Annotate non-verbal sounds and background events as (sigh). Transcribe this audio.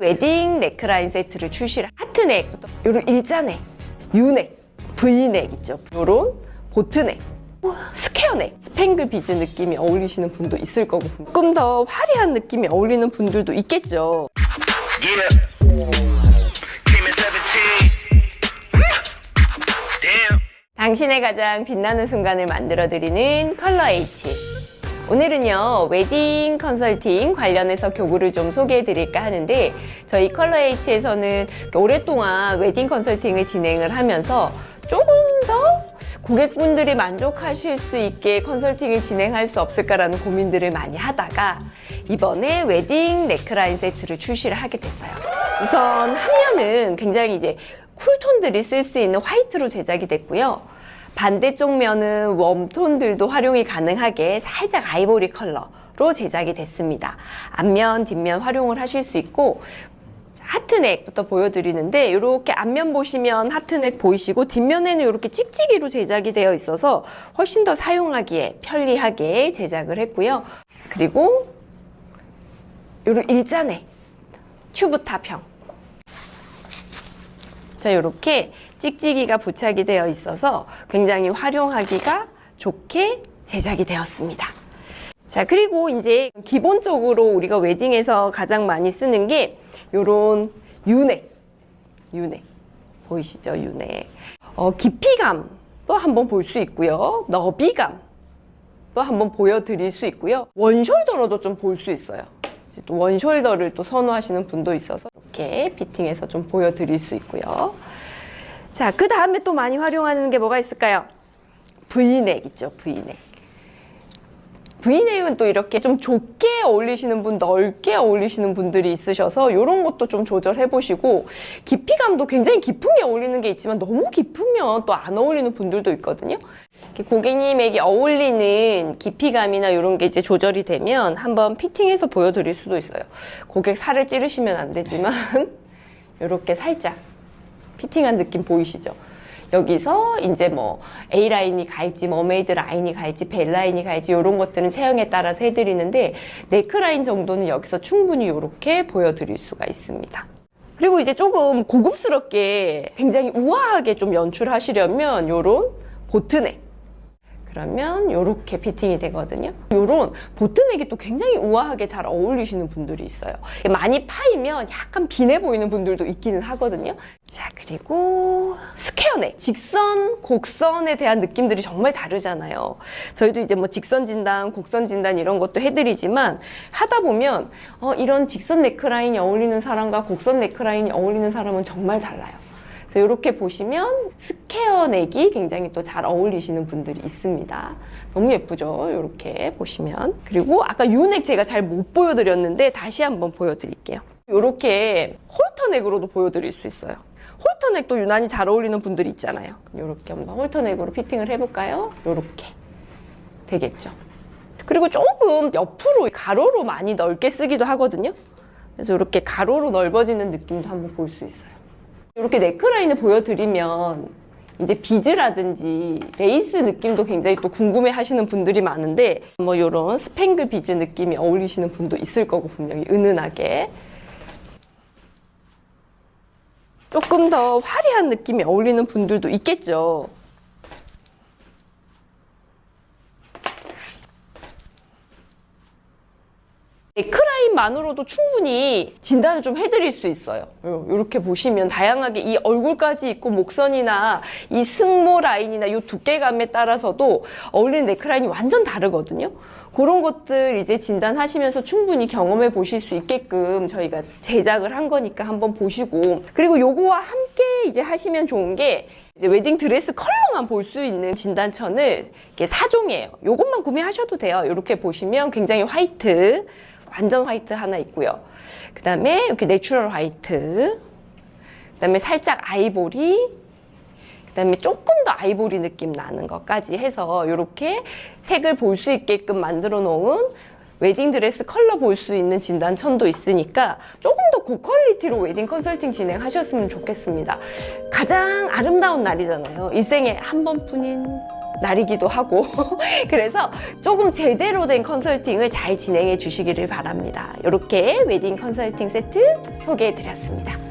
웨딩 네크라인 세트를 출시를 하트넥부터 요런 일자넥, 유넥, V넥 있죠. 요런 보트넥, 스퀘어넥, 스팽글 비즈 느낌이 어울리시는 분도 있을 거고 조금 더 화려한 느낌이 어울리는 분들도 있겠죠. Yeah. Came in 17. Damn. 당신의 가장 빛나는 순간을 만들어드리는 컬러 H. 오늘은요, 웨딩 컨설팅 관련해서 교구를 좀 소개해 드릴까 하는데, 저희 컬러 H에서는 오랫동안 웨딩 컨설팅을 진행을 하면서 조금 더 고객분들이 만족하실 수 있게 컨설팅을 진행할 수 없을까라는 고민들을 많이 하다가, 이번에 웨딩 넥크라인 세트를 출시를 하게 됐어요. 우선 앞면은 굉장히 이제 쿨톤들이 쓸 수 있는 화이트로 제작이 됐고요. 반대쪽 면은 웜톤들도 활용이 가능하게 살짝 아이보리 컬러로 제작이 됐습니다. 앞면, 뒷면 활용을 하실 수 있고 하트넥부터 보여드리는데 이렇게 앞면 보시면 하트넥 보이시고 뒷면에는 이렇게 찍찍이로 제작이 되어 있어서 훨씬 더 사용하기에 편리하게 제작을 했고요. 그리고 이런 일자넥 튜브 탑형 자, 이렇게 찍찍이가 부착이 되어 있어서 굉장히 활용하기가 좋게 제작이 되었습니다. 자, 그리고 이제 기본적으로 우리가 웨딩에서 가장 많이 쓰는 게 요런 유넥. 유넥. 보이시죠? 유넥. 어, 깊이감도 한번 볼 수 있고요. 너비감. 또 한번 보여드릴 수 있고요. 원숄더로도 좀 볼 수 있어요. 또 원숄더를 또 선호하시는 분도 있어서 이렇게 피팅해서 좀 보여드릴 수 있고요. 자, 그 다음에 또 많이 활용하는 게 뭐가 있을까요? V넥 있죠, V넥. V넥은 또 이렇게 좀 좁게 어울리시는 분, 넓게 어울리시는 분들이 있으셔서 이런 것도 좀 조절해 보시고 깊이감도 굉장히 깊은 게 어울리는 게 있지만 너무 깊으면 또 안 어울리는 분들도 있거든요. 고객님에게 어울리는 깊이감이나 이런 게 이제 조절이 되면 한번 피팅해서 보여드릴 수도 있어요. 고객 살을 찌르시면 안 되지만 (laughs) 이렇게 살짝 피팅한 느낌 보이시죠? 여기서 이제 뭐 A 라인이 갈지 머메이드 라인이 갈지 벨 라인이 갈지 이런 것들은 체형에 따라서 해드리는데 네크 라인 정도는 여기서 충분히 이렇게 보여드릴 수가 있습니다. 그리고 이제 조금 고급스럽게 굉장히 우아하게 좀 연출하시려면 요런 보트넥 그러면 요렇게 피팅이 되거든요. 요런 보트넥이 또 굉장히 우아하게 잘 어울리시는 분들이 있어요. 많이 파이면 약간 빈해 보이는 분들도 있기는 하거든요. 자, 그리고 스퀘어넥. 직선, 곡선에 대한 느낌들이 정말 다르잖아요. 저희도 이제 뭐 직선 진단, 곡선 진단 이런 것도 해드리지만 하다 보면 어, 이런 직선 네크라인이 어울리는 사람과 곡선 네크라인이 어울리는 사람은 정말 달라요. 그래서 이렇게 보시면 스퀘어 넥이 굉장히 또 잘 어울리시는 분들이 있습니다. 너무 예쁘죠? 이렇게 보시면. 그리고 아까 유넥 제가 잘 못 보여드렸는데 다시 한번 보여드릴게요. 이렇게 홀터넥으로도 보여드릴 수 있어요. 홀터넥도 유난히 잘 어울리는 분들이 있잖아요. 이렇게 한번 홀터넥으로 피팅을 해볼까요? 이렇게 되겠죠. 그리고 조금 옆으로 가로로 많이 넓게 쓰기도 하거든요. 그래서 이렇게 가로로 넓어지는 느낌도 한번 볼 수 있어요. 이렇게 네크라인을 보여드리면 이제 비즈라든지 레이스 느낌도 굉장히 또 궁금해 하시는 분들이 많은데 뭐 이런 스팽글 비즈 느낌이 어울리시는 분도 있을 거고 분명히 은은하게 조금 더 화려한 느낌이 어울리는 분들도 있겠죠. 크라인만으로도 충분히 진단을 좀 해드릴 수 있어요. 이렇게 보시면 다양하게 이 얼굴까지 있고 목선이나 이 승모 라인이나 이 두께감에 따라서도 어울리는 네크라인이 완전 다르거든요. 그런 것들 이제 진단하시면서 충분히 경험해 보실 수 있게끔 저희가 제작을 한 거니까 한번 보시고 그리고 요거와 함께 이제 하시면 좋은 게 이제 웨딩 드레스 컬러만 볼 수 있는 진단천을 이게 4종이에요. 요것만 구매하셔도 돼요. 이렇게 보시면 굉장히 화이트 완전 화이트 하나 있고요. 그 다음에 이렇게 내추럴 화이트, 그 다음에 살짝 아이보리, 그 다음에 조금 더 아이보리 느낌 나는 것까지 해서 이렇게 색을 볼 수 있게끔 만들어 놓은 웨딩드레스 컬러 볼 수 있는 진단천도 있으니까 조금 더 고퀄리티로 웨딩 컨설팅 진행하셨으면 좋겠습니다. 가장 아름다운 날이잖아요. 일생에 한 번뿐인 날이기도 하고 (laughs) 그래서 조금 제대로 된 컨설팅을 잘 진행해 주시기를 바랍니다. 이렇게 웨딩 컨설팅 세트 소개해 드렸습니다.